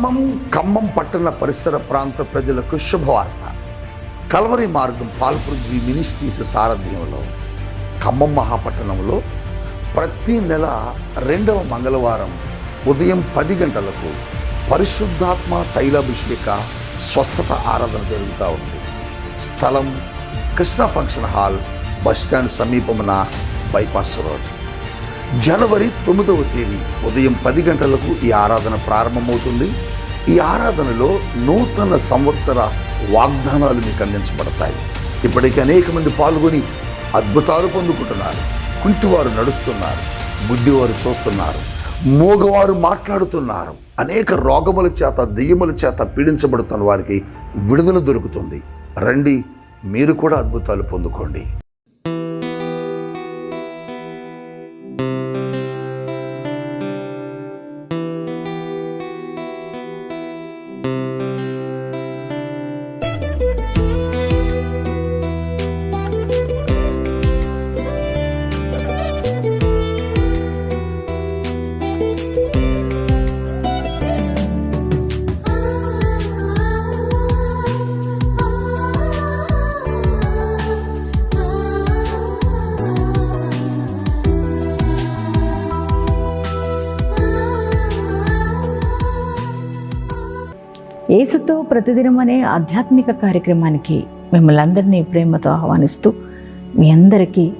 ఖమ్మం ఖమ్మం పట్టణ పరిసర ప్రాంత ప్రజలకు శుభవార్త. కల్వరి మార్గం పాల్పృథ్వీ మినిస్ట్రీస్ సారథ్యంలో ఖమ్మం మహాపట్టణంలో ప్రతి నెల రెండవ మంగళవారం ఉదయం పది గంటలకు పరిశుద్ధాత్మ తైలాభిషేక స్వస్థత ఆరాధన జరుగుతూ ఉంది. స్థలం Krishna function hall bus stand సమీపమున bypass road. జనవరి తొమ్మిదవ తేదీ ఉదయం పది గంటలకు ఈ ఆరాధన ప్రారంభమవుతుంది. ఈ ఆరాధనలో నూతన సంవత్సర వాగ్దానాలు మీకు అందించబడతాయి. ఇప్పటికీ అనేక మంది పాల్గొని అద్భుతాలు పొందుకుంటున్నారు. కుంటివారు నడుస్తున్నారు. గుడ్డివారు చూస్తున్నారు. మూగవారు మాట్లాడుతున్నారు. అనేక రోగముల చేత దెయ్యముల చేత పీడించబడుతున్న వారికి విడుదల దొరుకుతుంది. రండి మీరు కూడా అద్భుతాలు పొందుకోండి. యేసుతో ప్రతిదినం అనే ఆధ్యాత్మిక కార్యక్రమానికి మిమ్మల్ని అందరినీ ప్రేమతో ఆహ్వానిస్తూ మీ అందరికీ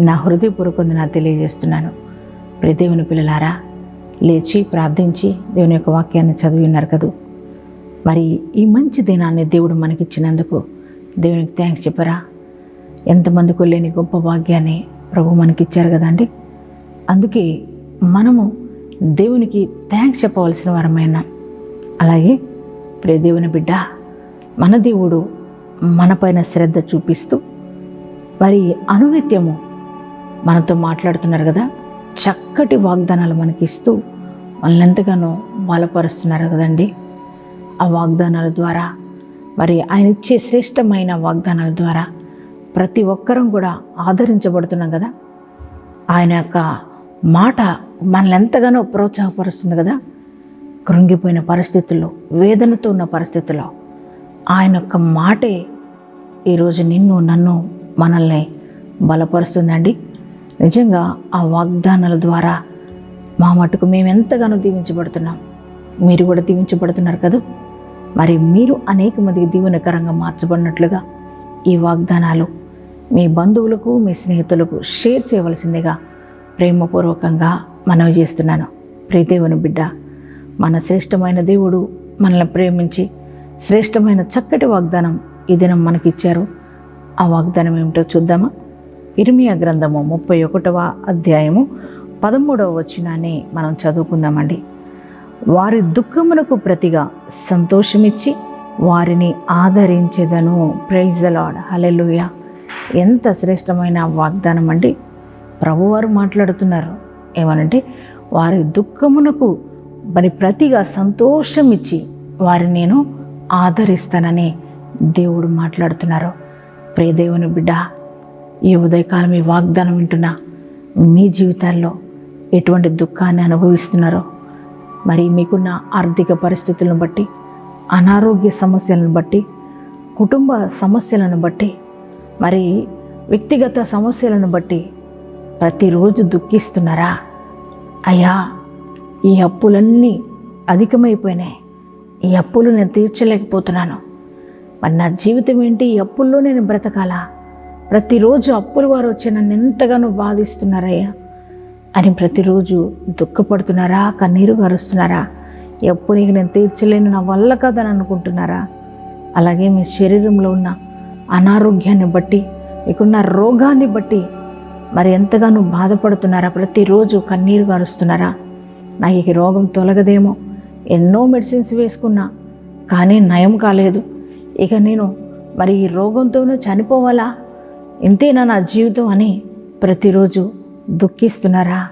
నా హృదయపూర్వకంగా తెలియజేస్తున్నాను. ప్రదేవుని పిల్లలారా లేచి ప్రార్థించి దేవుని యొక్క వాక్యాన్ని చదివి ఉన్నారు కదూ. మరి ఈ మంచి దినాన్ని దేవుడు మనకిచ్చినందుకు దేవునికి థ్యాంక్స్ చెప్పరా? ఎంతమందికి లేని గొప్ప భాగ్యాన్ని ప్రభు మనకిచ్చారు కదండి అందుకే మనము దేవునికి థ్యాంక్స్ చెప్పవలసిన వారమైనా. అలాగే ప్రియ దేవుని బిడ్డ మన దేవుడు మనపైన శ్రద్ధ చూపిస్తూ మరి అనునిత్యము మనతో మాట్లాడుతున్నారు కదా. చక్కటి వాగ్దానాలు మనకి ఇస్తూ మనల్ని ఎంతగానో బలపరుస్తున్నారు కదండి. ఆ వాగ్దానాల ద్వారా మరి ఆయన ఇచ్చే శ్రేష్టమైన వాగ్దానాల ద్వారా ప్రతి ఒక్కరం కూడా ఆదరించబడుతున్నాం కదా. ఆయన యొక్క మాట మనల్ని ఎంతగానో ప్రోత్సాహపరుస్తుంది కదా. కృంగిపోయిన పరిస్థితుల్లో వేదనతో ఉన్న పరిస్థితుల్లో ఆయన యొక్క మాటే ఈరోజు నిన్ను నన్ను మనల్ని బలపరుస్తుందండి. నిజంగా ఆ వాగ్దానాల ద్వారా మా మటుకు మేము ఎంతగానో దీవించబడుతున్నాం. మీరు కూడా దీవించబడుతున్నారు కదా? మరి మీరు అనేక మందికి దీవెనకరంగా మార్చబడినట్లుగా ఈ వాగ్దానాలు మీ బంధువులకు మీ స్నేహితులకు షేర్ చేయవలసిందిగా ప్రేమపూర్వకంగా మనవి చేస్తున్నాను. ప్రీదేవుని బిడ్డ మన శ్రేష్టమైన దేవుడు మనల్ని ప్రేమించి శ్రేష్టమైన చక్కటి వాగ్దానం ఈ దినం మనకిచ్చారు. ఆ వాగ్దానం ఏమిటో చూద్దామా? ఇర్మియా గ్రంథము ముప్పై ఒకటవ అధ్యాయము పదమూడవ వచనాన్ని మనం చదువుకుందామండి. వారి దుఃఖమునకు ప్రతిగా సంతోషమిచ్చి వారిని ఆదరించేదను. ప్రైజ్ లాడ్ హలెలుయ ఎంత శ్రేష్టమైన వాగ్దానం అండి ప్రభువారు మాట్లాడుతున్నారు. ఏమనంటే వారి దుఃఖమునకు మరి ప్రతిగా సంతోషం ఇచ్చి వారిని నేను ఆదరిస్తానని దేవుడు మాట్లాడుతున్నారు. ప్రియదేవుని బిడ్డ ఈ ఉదయకాలం ఈ వాగ్దానం వింటున్నా మీ జీవితాల్లో ఎటువంటి దుఃఖాన్ని అనుభవిస్తున్నారో మరి మీకున్న ఆర్థిక పరిస్థితులను బట్టి అనారోగ్య సమస్యలను బట్టి కుటుంబ సమస్యలను బట్టి మరి వ్యక్తిగత సమస్యలను బట్టి ప్రతిరోజు దుఃఖిస్తున్నారా? అయ్యా ఈ అప్పులన్నీ అధికమైపోయినాయి. ఈ అప్పులు నేను తీర్చలేకపోతున్నాను. మరి నా జీవితం ఏంటి? ఈ అప్పుల్లో నేను బ్రతకాలా? ప్రతిరోజు అప్పుల వారు వచ్చి నన్ను ఎంతగానో బాధిస్తున్నారయ్యా? అని ప్రతిరోజు దుఃఖపడుతున్నారా? కన్నీరు గరుస్తున్నారా? ఈ అప్పు నీకు నేను తీర్చలేను నా వల్ల కాదని అనుకుంటున్నారా? అలాగే మీ శరీరంలో ఉన్న అనారోగ్యాన్ని బట్టి మీకున్న రోగాన్ని బట్టి మరి ఎంతగానో బాధపడుతున్నారా? ప్రతిరోజు కన్నీరు గారుస్తున్నారా? నాకు ఈ రోగం తొలగదేమో. ఎన్నో మెడిసిన్స్ వేసుకున్నా కానీ నయం కాలేదు. ఇక నేను మరి ఈ రోగంతోనూ చనిపోవాలా? ఇంతేనా నా జీవితం అని ప్రతిరోజు దుఃఖిస్తున్నారా?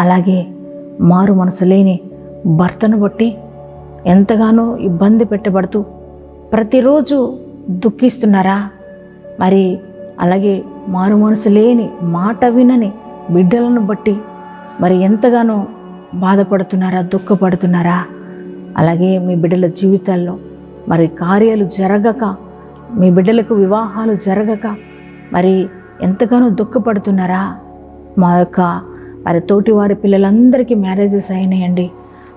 అలాగే మారు మనసు లేని భర్తను బట్టి ఎంతగానో ఇబ్బంది పెట్టబడుతూ ప్రతిరోజు దుఃఖిస్తున్నారా? మరి అలాగే మారు మనసు లేని మాట వినని బిడ్డలను బట్టి మరి ఎంతగానో బాధపడుతున్నారా దుఃఖపడుతున్నారా? అలాగే మీ బిడ్డల జీవితాల్లో మరి కార్యాలు జరగక మీ బిడ్డలకు వివాహాలు జరగక మరి ఎంతగానో దుఃఖపడుతున్నారా? మా యొక్క మరి తోటి వారి పిల్లలందరికీ మ్యారేజెస్ అయినాయండి.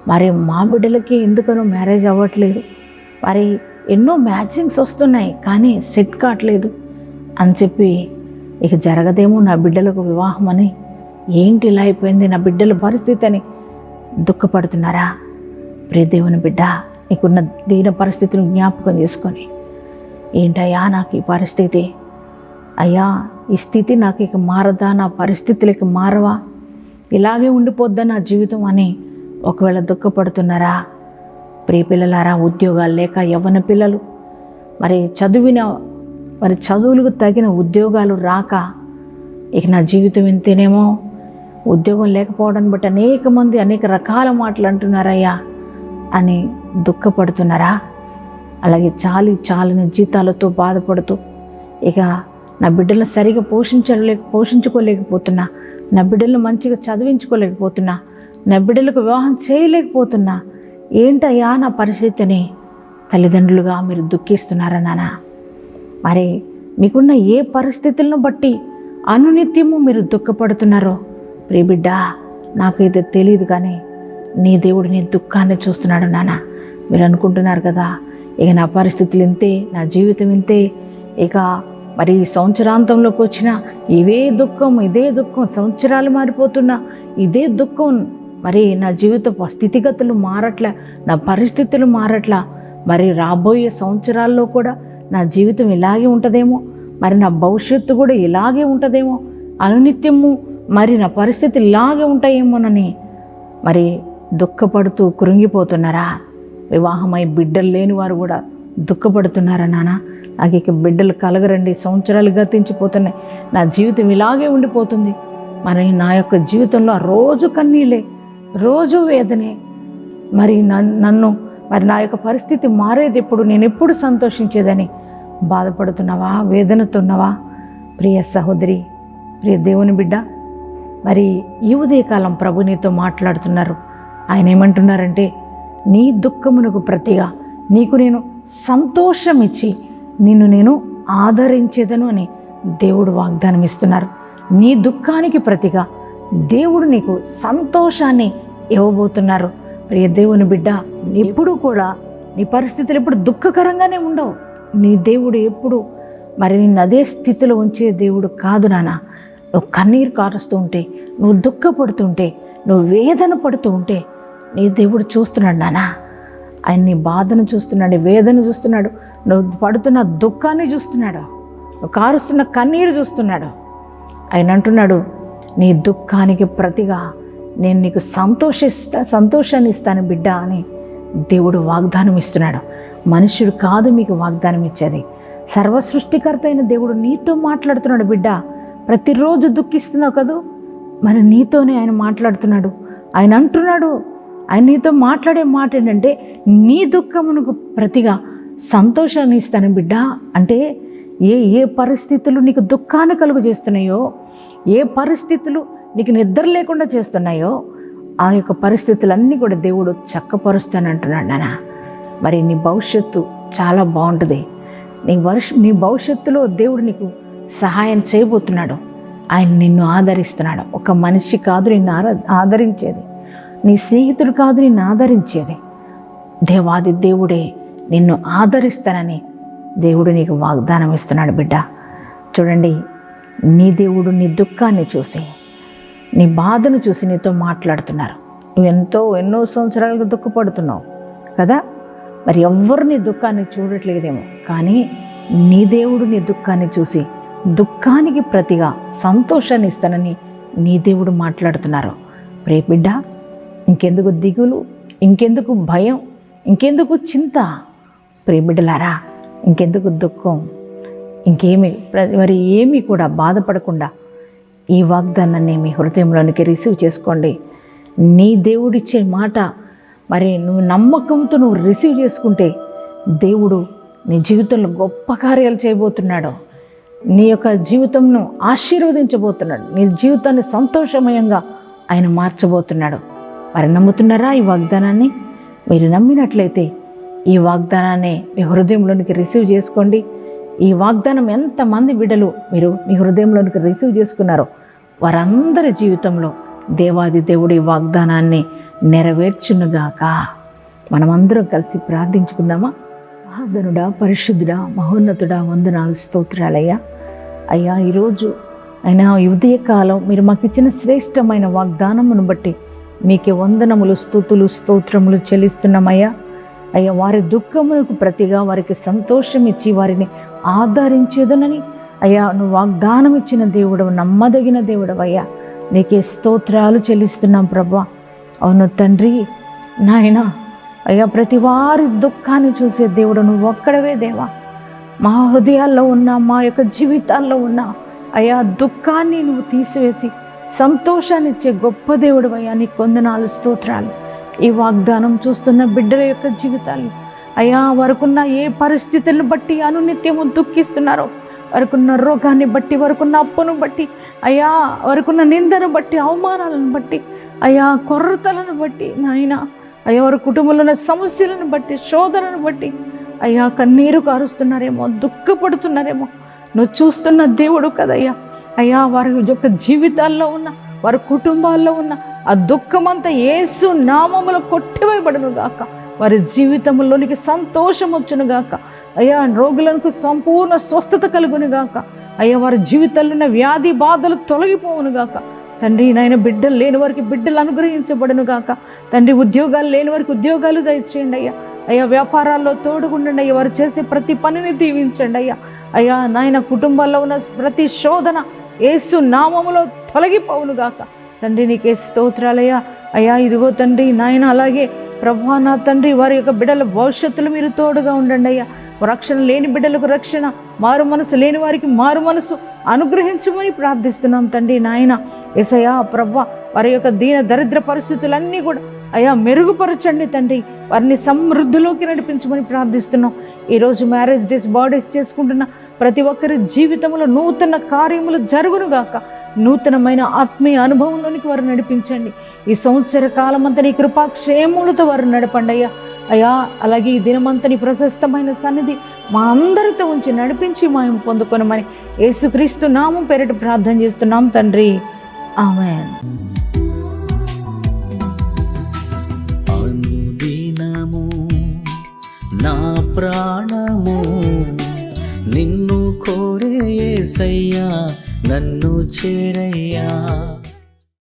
మరి మా బిడ్డలకి ఎందుకనో మ్యారేజ్ అవ్వట్లేదు. మరి ఎన్నో మ్యాచింగ్స్ వస్తున్నాయి కానీ సెట్ కావట్లేదు అని చెప్పి ఇక జరగదేమో నా బిడ్డలకు వివాహం అని ఏంటి ఇలా అయిపోయింది నా బిడ్డల పరిస్థితి అని దుఃఖపడుతున్నారా? ప్రియ దేవుని బిడ్డ నీకున్న దీన పరిస్థితిని జ్ఞాపకం చేసుకొని ఏంటయ్యా నాకు ఈ పరిస్థితి? అయ్యా ఈ స్థితి నాకు ఇక మారదా? నా పరిస్థితులకి మారవా? ఇలాగే ఉండిపోద్దా నా జీవితం అని ఒకవేళ దుఃఖపడుతున్నారా? ప్రియ పిల్లలారా ఉద్యోగాలు లేక యవ్వన పిల్లలు మరి చదివిన మరి చదువులకు తగిన ఉద్యోగాలు రాక ఇక నా జీవితం ఇంతేనేమో? ఉద్యోగం లేకపోవడం బట్టి అనేక మంది అనేక రకాల మాటలు అంటున్నారయ్యా అని దుఃఖపడుతున్నారా? అలాగే చాలి చాలని జీతాలతో బాధపడుతూ ఇక నా బిడ్డలను సరిగా పోషించలేక పోషించుకోలేకపోతున్నా నా బిడ్డలను మంచిగా చదివించుకోలేకపోతున్నా నా బిడ్డలకు వివాహం చేయలేకపోతున్నా ఏంటయ్యా నా పరిస్థితిని తల్లిదండ్రులుగా మీరు దుఃఖిస్తున్నారా నాన్న? మరి మీకున్న ఏ పరిస్థితులను బట్టి అనునిత్యము మీరు దుఃఖపడుతున్నారో ప్రియ నాకు ఇది తెలియదు కానీ నీ దేవుడు నీ దుఃఖాన్ని చూస్తున్నాడు నాన్న. మీరు అనుకుంటున్నారు కదా ఇక నా పరిస్థితులు ఇంతే నా జీవితం ఇంతే. ఇక మరి సంవత్సరాంతంలోకి వచ్చిన ఇవే దుఃఖం ఇదే దుఃఖం సంవత్సరాలు మారిపోతున్నా ఇదే దుఃఖం మరి నా జీవిత స్థితిగతులు మారట్లా నా పరిస్థితులు మారట్లా. మరి రాబోయే సంవత్సరాల్లో కూడా నా జీవితం ఇలాగే ఉంటుందేమో మరి నా భవిష్యత్తు కూడా ఇలాగే ఉంటుందేమో. అనునిత్యము మరి నా పరిస్థితి ఇలాగే ఉంటాయేమోనని. మరి దుఃఖపడుతూ కృంగిపోతున్నారా? వివాహమై బిడ్డలు లేని వారు కూడా దుఃఖపడుతున్నారా నాన్న నాకు ఇక బిడ్డలు కలగరండి సంవత్సరాలు గతించిపోతున్నాయి నా జీవితం ఇలాగే ఉండిపోతుంది. మరి నా యొక్క జీవితంలో ఆ రోజు కన్నీలే రోజు వేదనే. మరి నన్- నన్ను మరి నా యొక్క పరిస్థితి మారేది ఎప్పుడు? నేను ఎప్పుడు సంతోషించేదని బాధపడుతున్నావా? వేదనతున్నావా? ప్రియ సహోదరి ప్రియ దేవుని బిడ్డ మరి ఈ ఉదయకాలం ప్రభు నీతో మాట్లాడుతున్నారు. ఆయన ఏమంటున్నారంటే నీ దుఃఖమునకు ప్రతిగా నీకు నేను సంతోషం ఇచ్చి నిన్ను నేను ఆదరించేదను అని దేవుడు వాగ్దానం ఇస్తున్నారు నీ దుఃఖానికి ప్రతిగా దేవుడు నీకు సంతోషాన్ని ఇవ్వబోతున్నారు. ప్రియ దేవుని బిడ్డ ఎప్పుడూ కూడా నీ పరిస్థితులు ఎప్పుడు దుఃఖకరంగానే ఉండవు. నీ దేవుడు ఎప్పుడు మరి నిన్ను అదే స్థితిలో ఉంచే దేవుడు కాదు నానా. నువ్వు కన్నీరు కారుస్తూ ఉంటే నువ్వు దుఃఖపడుతుంటే నువ్వు వేదన పడుతూ ఉంటే నీ దేవుడు చూస్తున్నాడు నానా. ఆయన నీ బాధను చూస్తున్నాడు వేదన చూస్తున్నాడు నువ్వు పడుతున్న దుఃఖాన్ని చూస్తున్నాడు నువ్వు కారుస్తున్న కన్నీరు చూస్తున్నాడు. ఆయన అంటున్నాడు నీ దుఃఖానికి ప్రతిగా నేను నీకు సంతోషిస్తా సంతోషాన్ని ఇస్తాను బిడ్డ అని దేవుడు వాగ్దానం ఇస్తున్నాడు. మనుషుడు కాదు మీకు వాగ్దానం ఇచ్చేది. సర్వసృష్టికర్త అయిన దేవుడు నీతో మాట్లాడుతున్నాడు బిడ్డ. ప్రతిరోజు దుఃఖిస్తున్నావు కదూ? మరి నీతోనే ఆయన మాట్లాడుతున్నాడు. ఆయన అంటున్నాడు ఆయన నీతో మాట్లాడే మాట ఏంటంటే నీ దుఃఖమునకు ప్రతిగా సంతోషాన్ని ఇస్తాను బిడ్డ. అంటే ఏ ఏ పరిస్థితులు నీకు దుఃఖాన్ని కలుగు చేస్తున్నాయో ఏ పరిస్థితులు నీకు నిద్ర లేకుండా చేస్తున్నాయో ఆ యొక్క పరిస్థితులన్నీ కూడా దేవుడు చక్కపరుస్తానంటున్నాడు నాన్న. మరి నీ భవిష్యత్తు చాలా బాగుంటుంది. నీ వర్ష నీ భవిష్యత్తులో దేవుడు నీకు సహాయం చేయబోతున్నాడు. ఆయన నిన్ను ఆదరిస్తున్నాడు. ఒక మనిషి కాదు నిన్ను ఆరా ఆదరించేది. నీ స్నేహితుడు కాదు నిన్ను ఆదరించేది. దేవాది దేవుడే నిన్ను ఆదరిస్తానని దేవుడు నీకు వాగ్దానం ఇస్తున్నాడు బిడ్డ. చూడండి నీ దేవుడు నీ దుఃఖాన్ని చూసి నీ బాధను చూసి నీతో మాట్లాడుతున్నారు. నువ్వు ఎంతో ఎన్నో సంవత్సరాలుగా దుఃఖపడుతున్నావు కదా? మరి ఎవ్వరు నీ దుఃఖాన్ని చూడట్లేదేమో. కానీ నీ దేవుడు నీ దుఃఖాన్ని చూసి దుఃఖానికి ప్రతిగా సంతోషాన్ని ఇస్తానని నీ దేవుడు మాట్లాడుతున్నారు. ప్రే బిడ్డ ఇంకెందుకు దిగులు? ఇంకెందుకు భయం? ఇంకెందుకు చింత? ప్రే బిడ్డలారా ఇంకెందుకు దుఃఖం? ఇంకేమి మరి ఏమీ కూడా బాధపడకుండా ఈ వాగ్దానాన్ని మీ హృదయంలోనికి రిసీవ్ చేసుకోండి. నీ దేవుడిచ్చే మాట మరి నువ్వు నమ్మకంతో నువ్వు రిసీవ్ చేసుకుంటే దేవుడు నీ జీవితంలో గొప్ప కార్యాలు చేయబోతున్నాడు. నీ యొక్క జీవితంను ఆశీర్వదించబోతున్నాడు. నీ జీవితాన్ని సంతోషమయంగా ఆయన మార్చబోతున్నాడు. మరి నమ్ముతున్నారా ఈ వాగ్దానాన్ని? మీరు నమ్మినట్లయితే ఈ వాగ్దానాన్ని మీ హృదయంలోనికి రిసీవ్ చేసుకోండి. ఈ వాగ్దానం ఎంతమంది బిడ్డలు మీరు మీ హృదయంలోనికి రిసీవ్ చేసుకున్నారో వారందరి జీవితంలో దేవాది దేవుడి వాగ్దానాన్ని నెరవేర్చునుగాక. మనమందరం కలిసి ప్రార్థించుకుందామా? మహాగనుడా పరిశుద్ధుడా మహోన్నతుడా వందనాలు స్తోత్రాలయ్యా. అయ్యా ఈరోజు అయినా ఉదయ కాలం మీరు మాకు ఇచ్చిన శ్రేష్టమైన వాగ్దానమును బట్టి మీకే వందనములు స్థుతులు స్తోత్రములు చెల్లిస్తున్నామయ్యా. అయ్యా వారి దుఃఖములకు ప్రతిగా వారికి సంతోషం ఇచ్చి వారిని ఆదరించేదనని అయ్యా నువ్వు వాగ్దానం ఇచ్చిన దేవుడవు నమ్మదగిన దేవుడవయ్యా. నీకే స్తోత్రాలు చెల్లిస్తున్నాం ప్రభా. అవును తండ్రి నాయనా అయ్యా ప్రతి వారి దుఃఖాన్ని చూసే దేవుడు నువ్వు ఒక్కడవే దేవా. మా హృదయాల్లో ఉన్న మా యొక్క జీవితాల్లో ఉన్న అయ్యా దుఃఖాన్ని నువ్వు తీసివేసి సంతోషాన్ని ఇచ్చే గొప్ప దేవుడు అయ్యా నీ కొందనాలు స్తోత్రాలు. ఈ వాగ్దానం చూస్తున్న బిడ్డల యొక్క జీవితాలు అయ్యా వరకున్న ఏ పరిస్థితులను బట్టి అనునిత్యము దుఃఖిస్తున్నారో వరకున్న రోగాన్ని బట్టి వరకున్న అప్పును బట్టి అయ్యా వరకున్న నిందను బట్టి అవమానాలను బట్టి అయ్యా కొర్రతలను బట్టి నాయనా అయ్యా వారి కుటుంబంలో ఉన్న సమస్యలను బట్టి శోధనను బట్టి అయ్యా కన్నీరు కారుస్తున్నారేమో దుఃఖపడుతున్నారేమో. నువ్వు చూస్తున్న దేవుడు కదయ్యా. అయ్యా వారి యొక్క జీవితాల్లో ఉన్న వారి కుటుంబాల్లో ఉన్న ఆ దుఃఖమంతా ఏసు నామములో కొట్టివేయబడును గాక. వారి జీవితంలోనికి సంతోషం వచ్చును గాక. అయ్యా రోగులకు సంపూర్ణ స్వస్థత కలుగును గాక. అయ్యా వారి జీవితాల్లో ఉన్న వ్యాధి బాధలు తొలగిపోవును గాక. తండ్రి నాయన బిడ్డలు లేని వారికి బిడ్డలు అనుగ్రహించబడను గాక. తండ్రి ఉద్యోగాలు లేని వారికి ఉద్యోగాలు దయచేయండి అయ్యా. అయ్యా వ్యాపారాల్లో తోడుగుండండి అయ్యా. వారు చేసే ప్రతి పనిని దీవించండి అయ్యా. అయ్యా నాయన కుటుంబాల్లో ఉన్న ప్రతి శోధన ఏసు నామములో తొలగిపోవును గాక. తండ్రి నీకే స్తోత్రాలయ్యా. అయ్యా ఇదిగో తండ్రి నాయన అలాగే ప్రభా నా తండ్రి వారి యొక్క బిడ్డల భవిష్యత్తులో మీరు తోడుగా ఉండండి అయ్యా. రక్షణ లేని బిడ్డలకు రక్షణ మారు మనసు లేని వారికి మారు మనసు అనుగ్రహించమని ప్రార్థిస్తున్నాం తండ్రి నాయన. ఎసయా ప్రభా వారి యొక్క దీన దరిద్ర పరిస్థితులన్నీ కూడా అయా మెరుగుపరచండి తండ్రి. వారిని సమృద్ధిలోకి నడిపించమని ప్రార్థిస్తున్నాం. ఈరోజు మ్యారేజ్ డేస్ బర్త్డేస్ చేసుకుంటున్న ప్రతి ఒక్కరి జీవితంలో నూతన కార్యములు జరుగునుగాక. నూతనమైన ఆత్మీయ అనుభవంలోనికి వారు నడిపించండి. ఈ సంవత్సర కాలమంతా నీ కృపాక్షేములతో వారు నడపండి అయ్యా. అయ్యా అలాగే ఈ దినమంతా నీ ప్రశస్తమైన సన్నిధి మా అందరితో ఉంచి నడిపించి మాయం పొందుకొనమని యేసుక్రీస్తు నామం పేరిట ప్రార్థన చేస్తున్నాం తండ్రి. ఆమెన్. నా ప్రాణము నిన్ను కోరే యేసయ్యా నన్ను చేరయ్యా.